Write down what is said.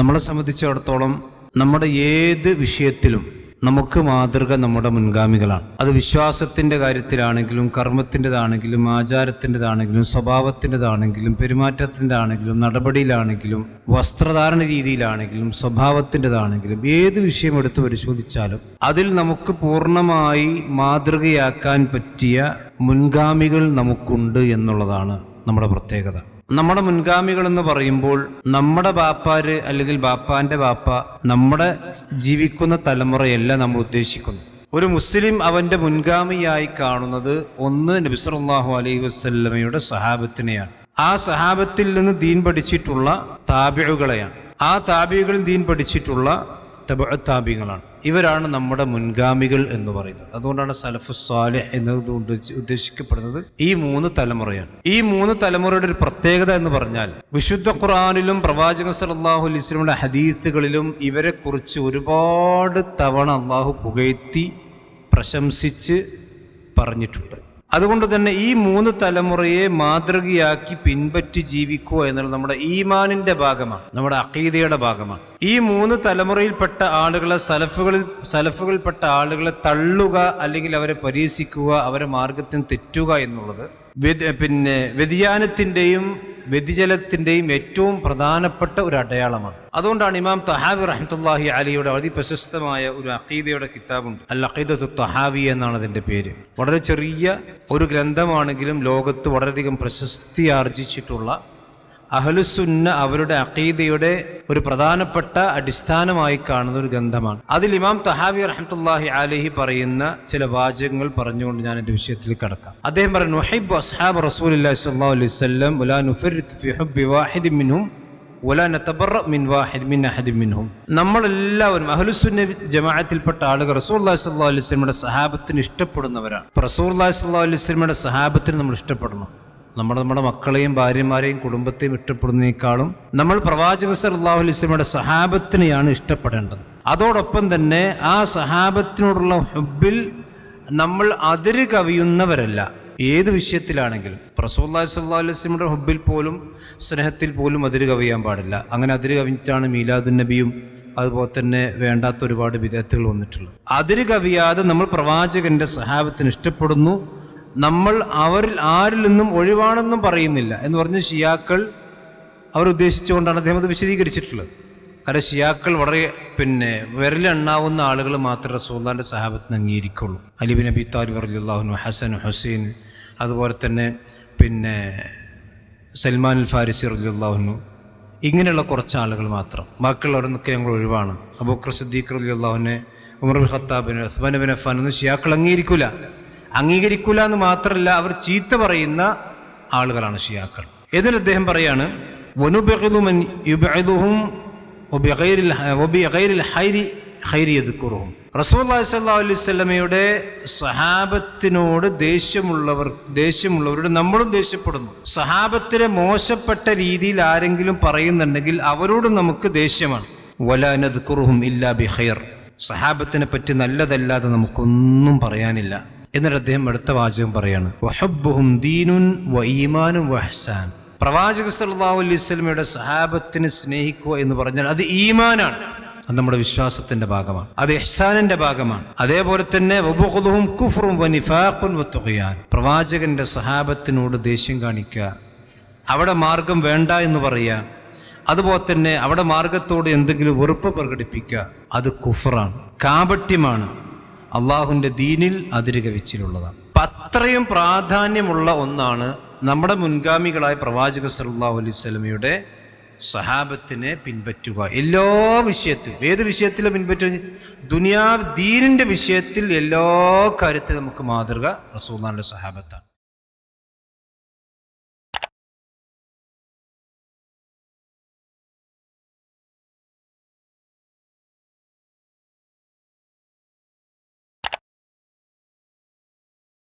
നമ്മളെ സംബന്ധിച്ചിടത്തോളം നമ്മുടെ ഏത് വിഷയത്തിലും നമുക്ക് മാതൃക നമ്മുടെ മുൻഗാമികളാണ്. അത് വിശ്വാസത്തിന്റെ കാര്യത്തിലാണെങ്കിലും കർമ്മത്തിന്റെതാണെങ്കിലും ആചാരത്തിന്റെതാണെങ്കിലും സ്വഭാവത്തിന്റെതാണെങ്കിലും പെരുമാറ്റത്തിന്റെ ആണെങ്കിലും നടപടിയിലാണെങ്കിലും വസ്ത്രധാരണ രീതിയിലാണെങ്കിലും സ്വഭാവത്തിന്റെതാണെങ്കിലും ഏത് വിഷയം എടുത്ത് പരിശോധിച്ചാലും അതിൽ നമുക്ക് പൂർണമായി മാതൃകയാക്കാൻ പറ്റിയ മുൻഗാമികൾ നമുക്കുണ്ട് എന്നുള്ളതാണ് നമ്മുടെ പ്രത്യേകത. നമ്മുടെ മുൻഗാമികൾ എന്ന് പറയുമ്പോൾ നമ്മുടെ ബാപ്പാര് അല്ലെങ്കിൽ ബാപ്പാന്റെ ബാപ്പ നമ്മുടെ ജീവിക്കുന്ന തലമുറയല്ല നമ്മൾ ഉദ്ദേശിക്കുന്നു ഒരു മുസ്ലിം അവന്റെ മുൻഗാമിയായി കാണുന്നത് ഒന്ന് നബിസ്വല്ലാഹു അലൈഹി വസ്ല്ലമയുടെ സഹാബത്തിനെയാണ്. ആ സഹാബത്തിൽ നിന്ന് ദീൻ പഠിച്ചിട്ടുള്ള താബിഴുകളെയാണ് ആ താബികളിൽ ദീൻ പഠിച്ചിട്ടുള്ള താബികളാണ് ഇവരാണ് നമ്മുടെ മുൻഗാമികൾ എന്ന് പറയുന്നത്. അതുകൊണ്ടാണ് സലഫു സ്വാലിഹ് എന്നതുകൊണ്ട് ഉദ്ദേശിക്കപ്പെടുന്നത് ഈ മൂന്ന് തലമുറയാണ്. ഈ മൂന്ന് തലമുറയുടെ ഒരു പ്രത്യേകത എന്ന് പറഞ്ഞാൽ വിശുദ്ധ ഖുറാനിലും പ്രവാചക സലാഹു അലൈസ്ലമിയുടെ ഹദീത്തുകളിലും ഇവരെ കുറിച്ച് ഒരുപാട് തവണ അള്ളാഹു പുകഴ്ത്തി പ്രശംസിച്ച് പറഞ്ഞിട്ടുണ്ട്. അതുകൊണ്ട് തന്നെ ഈ മൂന്ന് തലമുറയെ മാതൃകയാക്കി പിൻപറ്റി ജീവിക്കുക എന്നുള്ളത് നമ്മുടെ ഈമാനിന്റെ ഭാഗമാണ് നമ്മുടെ അക്കീതയുടെ ഭാഗമാണ്. ഈ മൂന്ന് തലമുറയിൽപ്പെട്ട ആളുകളെ സലഫുകളിൽ സലഫുകളിൽപ്പെട്ട ആളുകളെ തള്ളുക അല്ലെങ്കിൽ അവരെ പരീക്ഷിക്കുക അവരെ മാർഗത്തിന് തെറ്റുക എന്നുള്ളത് പിന്നെ വ്യതിയാനത്തിന്റെയും വ്യതിജലത്തിന്റെയും ഏറ്റവും പ്രധാനപ്പെട്ട ഒരു അടയാളമാണ്. അതുകൊണ്ടാണ് ഇമാം തഹാവി റഹ്മത്തുല്ലാഹി അലിയുടെ അതിപ്രശസ്തമായ ഒരു അഖീദയുടെ കിതാബുണ്ട്. അൽ അഖീദത്ത് തഹാവി എന്നാണ് അതിന്റെ പേര്. വളരെ ചെറിയ ഒരു ഗ്രന്ഥമാണെങ്കിലും ലോകത്ത് വളരെയധികം പ്രശസ്തി ആർജിച്ചിട്ടുള്ള അഹലുസുന്ന അവരുടെ അഖീദയുടെ ഒരു പ്രധാനപ്പെട്ട അടിസ്ഥാനമായി കാണുന്ന ഒരു ഗ്രന്ഥമാണ്. അതിൽ ഇമാം തഹാവി റഹ്മത്തുല്ലാഹി അലഹി പറയുന്ന ചില വാചകങ്ങൾ പറഞ്ഞുകൊണ്ട് ഞാൻ എന്റെ വിഷയത്തിൽ കടക്കാം. അദ്ദേഹം പറഞ്ഞു അസ്ഹാബ് അലൈഹി നമ്മളെല്ലാവരും അഹലുസുന്ന ജമാഅത്തിൽപ്പെട്ട ആളുകൾ റസൂലുള്ളാഹി സ്വല്ലല്ലാഹു അലൈഹി സഹാബത്തിന് ഇഷ്ടപ്പെടുന്നവരാണ്. റസൂലുള്ളാഹി സ്വല്ലല്ലാഹു അലൈഹി സഹാബത്തിന് നമ്മൾ ഇഷ്ടപ്പെടണം. നമ്മൾ നമ്മുടെ മക്കളെയും ഭാര്യമാരെയും കുടുംബത്തെയും ഇഷ്ടപ്പെടുന്നതിനേക്കാളും നമ്മൾ പ്രവാചക സല്ലാഹു അലിസ്ലമിയുടെ സഹാബത്തിനെയാണ് ഇഷ്ടപ്പെടേണ്ടത്. അതോടൊപ്പം തന്നെ ആ സഹാബത്തിനോടുള്ള ഹുബിൽ നമ്മൾ അതിര് കവിയുന്നവരല്ല. ഏത് വിഷയത്തിലാണെങ്കിലും പ്രസൂല്ലാ സല്ലാ അലൈസ്മയുടെ ഹുബിൽ പോലും സ്നേഹത്തിൽ പോലും അതിര് കവിയാൻ പാടില്ല. അങ്ങനെ അതിര് കവിഞ്ഞിട്ടാണ് മീലാദുൻ നബിയും അതുപോലെ തന്നെ വേണ്ടാത്ത ഒരുപാട് വിദഗ്ധകൾ വന്നിട്ടുള്ളത്. അതിര് കവിയാതെ നമ്മൾ പ്രവാചകന്റെ സഹാബത്തിന് ഇഷ്ടപ്പെടുന്നു. നമ്മൾ അവരിൽ ആരിൽ നിന്നും ഒഴിവാണെന്നും പറയുന്നില്ല എന്ന് പറഞ്ഞ് ഷിയാക്കൾ അവർ ഉദ്ദേശിച്ചുകൊണ്ടാണ് അദ്ദേഹം അത് വിശദീകരിച്ചിട്ടുള്ളത്. കാരണം ഷിയാക്കൾ വളരെ പിന്നെ വിരലെണ്ണാവുന്ന ആളുകൾ മാത്രമേ റസൂല്ലാന്റെ സഹാബത്തിന് അംഗീകരിക്കുള്ളൂ. അലിബിൻ നബി താലിബ് അലിള്ളാഹുനു ഹസൻ ഹുസൈൻ അതുപോലെ തന്നെ പിന്നെ സൽമാൻ അൽ ഫാരിസി റലിള്ളാഹുനു ഇങ്ങനെയുള്ള കുറച്ച് ആളുകൾ മാത്രം. ബാക്കിയുള്ളവരൊക്കെ ഞങ്ങൾ ഒഴിവാണ്. അബൂഖർ സിദ്ദീഖ് റലിള്ളാഹുനെ ഉമർ ബിൻ ഖത്താബിന് ഉസ്മാൻ ബിൻ അഫാൻ ഒന്നും ഷിയാക്കൾ അംഗീകരിക്കൂല. അംഗീകരിക്കൂല എന്ന് മാത്രമല്ല അവർ ചീത്ത പറയുന്ന ആളുകളാണ് ഷിയാക്കൾ. എന്നിട്ട് അദ്ദേഹം പറയാണ് റസൂല്ലാസ്വല്ലമയുടെ സഹാബത്തിനോട് ദേഷ്യമുള്ളവർ ദേഷ്യമുള്ളവരോട് നമ്മളും ദേഷ്യപ്പെടുന്നു. സഹാബത്തിനെ മോശപ്പെട്ട രീതിയിൽ ആരെങ്കിലും പറയുന്നുണ്ടെങ്കിൽ അവരോട് നമുക്ക് ദേഷ്യമാണ്. വലാനത് കുറുഹും ഇല്ലാ ബിഹൈർ സഹാബത്തിനെ പറ്റി നല്ലതല്ലാതെ നമുക്കൊന്നും പറയാനില്ല. എന്നിട്ട് അദ്ദേഹം അടുത്ത വാചകം പറയാണ് വഹബ്ബുഹും ദീനുൻ വ ഈമാനും വഹ്സാൻ പ്രവാചക സല്ലല്ലാഹു അലൈഹി വസല്ലമയുടെ സഹാബത്തിനെ സ്നേഹിക്കുക എന്ന് പറഞ്ഞാൽ അത് ഈമാനാണ്. അത് നമ്മുടെ വിശ്വാസത്തിന്റെ ഭാഗമാണ്. അത് ഇഹ്സാനിന്റെ ഭാഗമാണ്. അതേപോലെ തന്നെ കുഫറും പ്രവാചകന്റെ സഹാബത്തിനോട് ദേഷ്യം കാണിക്കുക. അവിടെ മാർഗം വേണ്ട എന്ന് പറയുക. അതുപോലെ തന്നെ അവിടെ മാർഗത്തോട് എന്തെങ്കിലും വെറുപ്പ് പ്രകടിപ്പിക്കുക. അത് കുഫറാണ്. കാപട്യമാണ്. അള്ളാഹുവിന്റെ ദീനിൽ അതിരുകവിച്ചിലുള്ളതാണ് അപ്പം അത്രയും പ്രാധാന്യമുള്ള ഒന്നാണ് നമ്മുടെ മുൻഗാമികളായ പ്രവാചക സല്ലാഹു അലൈഹി സ്വലമയുടെ സഹാബത്തിനെ പിൻപറ്റുക. എല്ലാ വിഷയത്തിലും ഏത് വിഷയത്തിലും പിൻപറ്റുക? ദുനിയാ ദീനിന്റെ വിഷയത്തിൽ എല്ലാ കാര്യത്തിലും നമുക്ക് മാതൃക റസൂല്ലാന്റെ സഹാബത്താണ്.